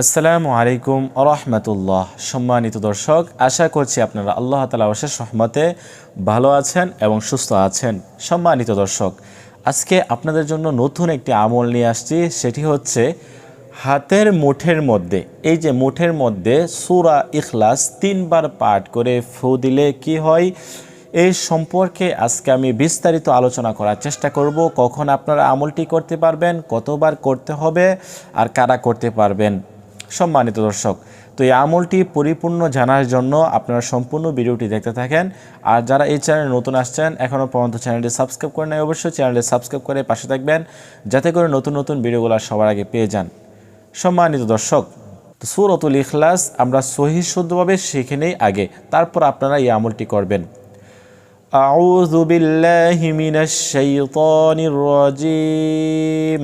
আসসালামু আলাইকুম আরহামতুল্লাহ সম্মানিত দর্শক, আশা করছি আপনারা আল্লাহ তালা অশেষ রহমতে ভালো আছেন এবং সুস্থ আছেন। সম্মানিত দর্শক, আজকে আপনাদের জন্য নতুন একটি আমল নিয়ে আসছি, সেটি হচ্ছে হাতের মুঠের মধ্যে, এই যে মুঠের মধ্যে সুরা ইখলাস তিনবার পাঠ করে ফু দিলে কি হয়? এই সম্পর্কে আজকে আমি বিস্তারিত আলোচনা করার চেষ্টা করব, কখন আপনারা আমলটি করতে পারবেন, কতবার করতে হবে, আর কারা করতে পারবেন। সম্মানিত দর্শক তো এই আমলটি পরিপূর্ণ জানার জন্য আপনারা সম্পূর্ণ ভিডিওটি দেখতে থাকেন আর যারা এই চ্যানেলে নতুন আসছেন এখনও পর্যন্ত চ্যানেলটি সাবস্ক্রাইব করে নেয় অবশ্যই চ্যানেলটি সাবস্ক্রাইব করে পাশে থাকবেন যাতে করে নতুন নতুন ভিডিওগুলো সবার আগে পেয়ে যান সম্মানিত দর্শক তো সুরতুল ইখলাস আমরা সহি শুদ্ধভাবে শিখে নেই আগে তারপর আপনারা এই আমলটি করবেন أعوذ بالله من الشيطان الرجيم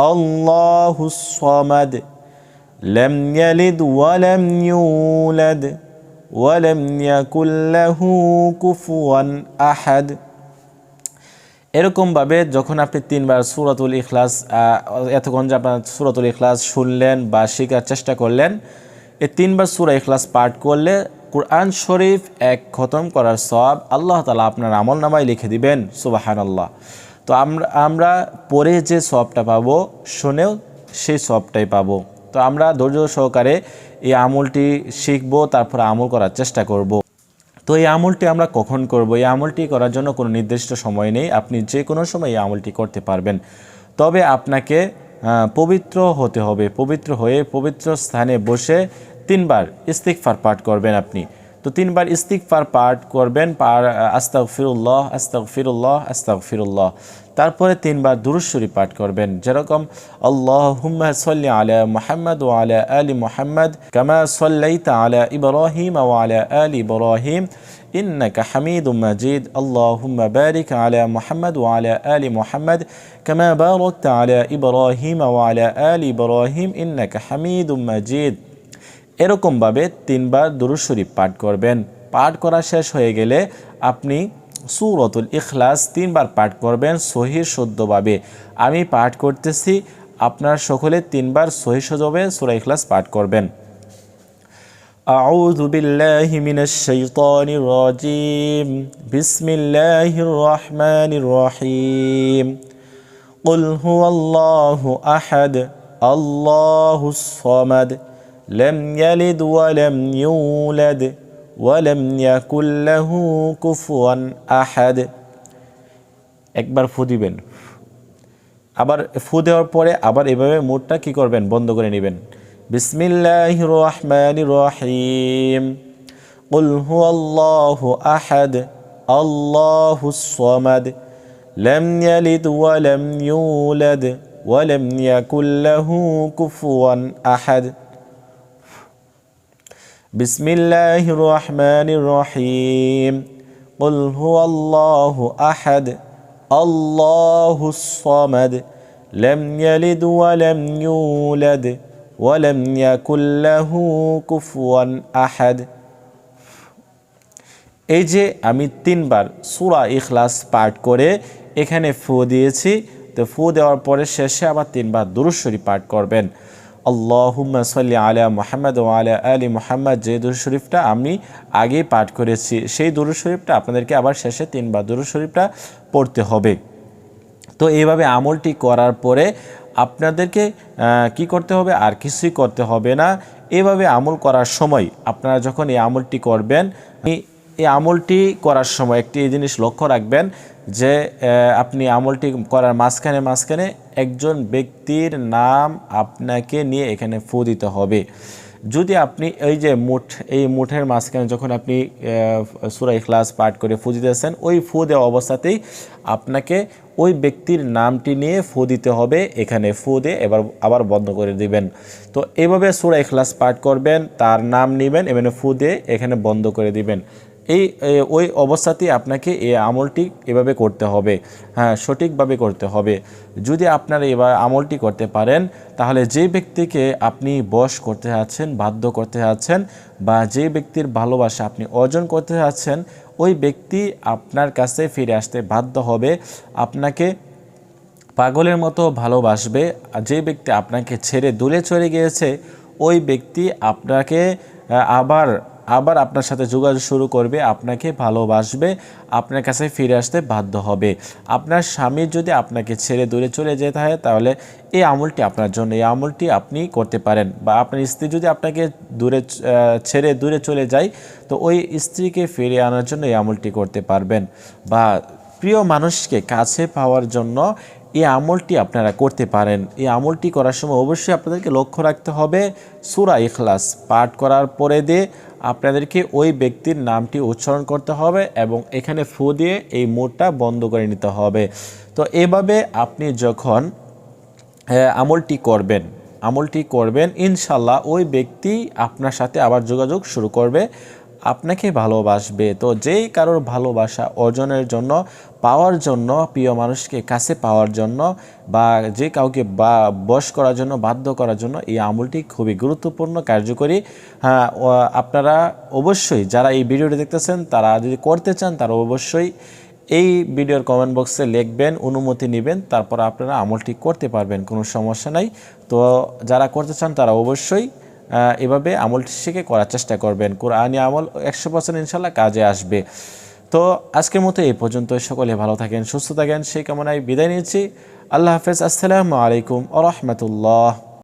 الله الصمد لم يلد ولم يولد ولم يكن له كفوا احد এরকমভাবে যখন আপনি তিনবার সুরাতুল ইখলাস এতক্ষণ যে আপনার সুরাতুল ইখলাস শুনলেন বা শেখার চেষ্টা করলেন এই তিনবার সুরা ইখলাস পাঠ করলে কোরআন শরীফ এক খতম করার সব আল্লাহ তালা আপনার আমল নামায় লিখে দিবেন সুবাহান আল্লাহ তো আমরা আমরা পরে যে সবটা পাবো, শুনেও সেই সবটাই পাবো। তো আমরা ধৈর্য সহকারে এই আমলটি শিখব, তারপর আমল করার চেষ্টা করব। তো এই আমলটি আমরা কখন করব? এই আমলটি করার জন্য কোনো নির্দিষ্ট সময় নেই। আপনি যে কোনো সময় এই আমলটি করতে পারবেন। তবে আপনাকে পবিত্র হতে হবে। পবিত্র হয়ে পবিত্র স্থানে বসে তিনবার ইস্তিকফার পাঠ করবেন আপনি। তো তিনবার ইস্তিকফার পাঠ করবেন পার আস্তাক ফিরুল্লাহ আস্তাক ফিরুল্লাহ আস্তাক ফিরুল্লাহ তারপরে তিনবার দুরুশ্বরী পাঠ করবেন যেরকম আল্লাহ হুম্মা সাল্লি আলা মোহাম্মদ ও আলা আলী মোহাম্মদ কামা সাল্লাইতা আলা ইব্রাহিম ও আলা আলী ইব্রাহিম إنك حميد مجيد اللهم بارك على محمد وعلى آل محمد كما باركت على إبراهيم وعلى آل إبراهيم إنك حميد مجيد এরকমভাবে তিনবার দুরুদ শরীফ পাঠ করবেন পাঠ করা শেষ হয়ে গেলে আপনি সুরতুল ইখলাস তিনবার পাঠ করবেন সহি শুদ্ধভাবে আমি পাঠ করতেছি আপনার সকলে তিনবার সহি শুদ্ধভাবে সুরা ইখলাস পাঠ করবেন أعوذ بالله من الشيطان الرجيم بسم الله الرحمن الرحيم قل هو الله أحد الله الصمد لم يلد ولم يولد ولم يكن له كفوا أحد একবার ফু দিবেন আবার ফু দেওয়ার পরে আবার এভাবে মুডটা কি করবেন বন্ধ করে নেবেন বিসমিল্লাহ রহমান রহিম قل هو الله أحد الله الصمد لم يلد ولم يولد ولم يكن له كفوا أحد بسم الله الرحمن الرحيم قل هو الله احد الله الصمد لم يلد ولم يولد ولم يكن له كفوا احد এই যে আমি তিনবার সুরা ইখলাস পাঠ করে এখানে ফু দিয়েছি তো ফু দেওয়ার পরে শেষে আবার তিনবার দুরুশ্বরী পাঠ করবেন আল্লাহুম্মা সাল্লি আলা মোহাম্মদ ও আলা আলী মোহাম্মদ, যে দুরু শরীফটা আমি আগেই পাঠ করেছি, সেই দুরু শরীফটা আপনাদেরকে আবার শেষে তিনবার দুরু শরীফটা পড়তে হবে। তো এইভাবে আমলটি করার পরে আপনাদেরকে কি করতে হবে? আর কিছুই করতে হবে না। এভাবে আমল করার সময় আপনারা যখন এই আমলটি করবেন এই আমলটি করার সময় একটি জিনিস লক্ষ্য রাখবেন যে আপনি আমলটি করার মাঝখানে মাঝখানে একজন ব্যক্তির নাম আপনাকে নিয়ে এখানে ফু দিতে হবে। যদি আপনি এই যে মুঠ, এই মুঠের মাঝখানে যখন আপনি সুরা ইখলাস পাঠ করে ফু দিতেছেন, ওই ফু দেওয়া অবস্থাতেই আপনাকে ওই ব্যক্তির নামটি নিয়ে ফু দিতে হবে। এখানে ফু দিয়ে এবার, আবার বন্ধ করে দিবেন। তো এভাবে সুরা ইখলাস পাঠ করবেন, তার নাম নেবেন এখানে ফু দিয়ে এখানে বন্ধ করে দিবেন। এই ওই অবস্থাতেই আপনাকে এই আমলটি এভাবে করতে হবে। হ্যাঁ সঠিকভাবে করতে হবে। যদি আপনারা এবার আমলটি করতে পারেন, তাহলে যে ব্যক্তিকে আপনি বশ করতে যাচ্ছেন, বাধ্য করতে যাচ্ছেন, বা যে ব্যক্তির ভালোবাসা আপনি অর্জন করতে যাচ্ছেন, ওই ব্যক্তি আপনার কাছে ফিরে আসতে বাধ্য হবে। আপনাকে পাগলের মতো ভালোবাসবে। যে ব্যক্তি আপনাকে ছেড়ে দূরে চলে গিয়েছে, ওই ব্যক্তি আপনাকে আবার আবার আপনার সাথে যোগাযোগ শুরু করবে, আপনাকে ভালোবাসবে, আপনার কাছে ফিরে আসতে বাধ্য হবে। আপনার স্বামী যদি আপনাকে ছেড়ে দূরে চলে যেতে হয়, তাহলে এই আমলটি আপনার জন্য, এই আমলটি আপনি করতে পারেন। বা আপনার স্ত্রী যদি আপনাকে দূরে ছেড়ে দূরে চলে যায়, তো ওই স্ত্রীকে ফিরে আনার জন্য এই আমলটি করতে পারবেন। বা প্রিয় মানুষকে কাছে পাওয়ার জন্য এই আমলটি আপনারা করতে পারেন। এই আমলটি করার সময় অবশ্যই আপনাদেরকে লক্ষ্য রাখতে হবে। সুরা ইখলাস পাঠ করার পরে দিয়ে আপনাদেরকে ওই ব্যক্তির নামটি উচ্চারণ করতে হবে এবং এখানে ফু দিয়ে এই মোডটা বন্ধ করে নিতে হবে। তো এভাবে আপনি যখন আমলটি করবেন আমলটি করবেন ইনশাল্লাহ ওই ব্যক্তি আপনার সাথে আবার যোগাযোগ শুরু করবে। আপনাকে ভালোবাসবে। তো যেই কারোর ভালোবাসা অর্জনের জন্য, পাওয়ার জন্য, প্রিয় মানুষকে কাছে পাওয়ার জন্য বা যে কাউকে বা বশ করার জন্য, বাধ্য করার জন্য এই আমলটি খুবই গুরুত্বপূর্ণ, কার্যকরী। হ্যাঁ আপনারা অবশ্যই যারা এই ভিডিওটি দেখতেছেন, তারা যদি করতে চান, তারা অবশ্যই এই ভিডিওর কমেন্ট বক্সে লিখবেন, অনুমতি নেবেন, তারপর আপনারা আমলটি করতে পারবেন, কোনো সমস্যা নাই। তো যারা করতে চান, তারা অবশ্যই এভাবে আমলটি শিখে করার চেষ্টা করবেন। কোরআনি আমল একশো পার্সেন্ট ইনশাল্লাহ কাজে আসবে। তো আজকের মতো এই পর্যন্ত সকলে ভালো থাকেন, সুস্থ থাকেন। সেই কামনায় বিদায় নিচ্ছি। আল্লাহ হাফেজ। আসসালামু আলাইকুম আ রহমতুল্লাহ।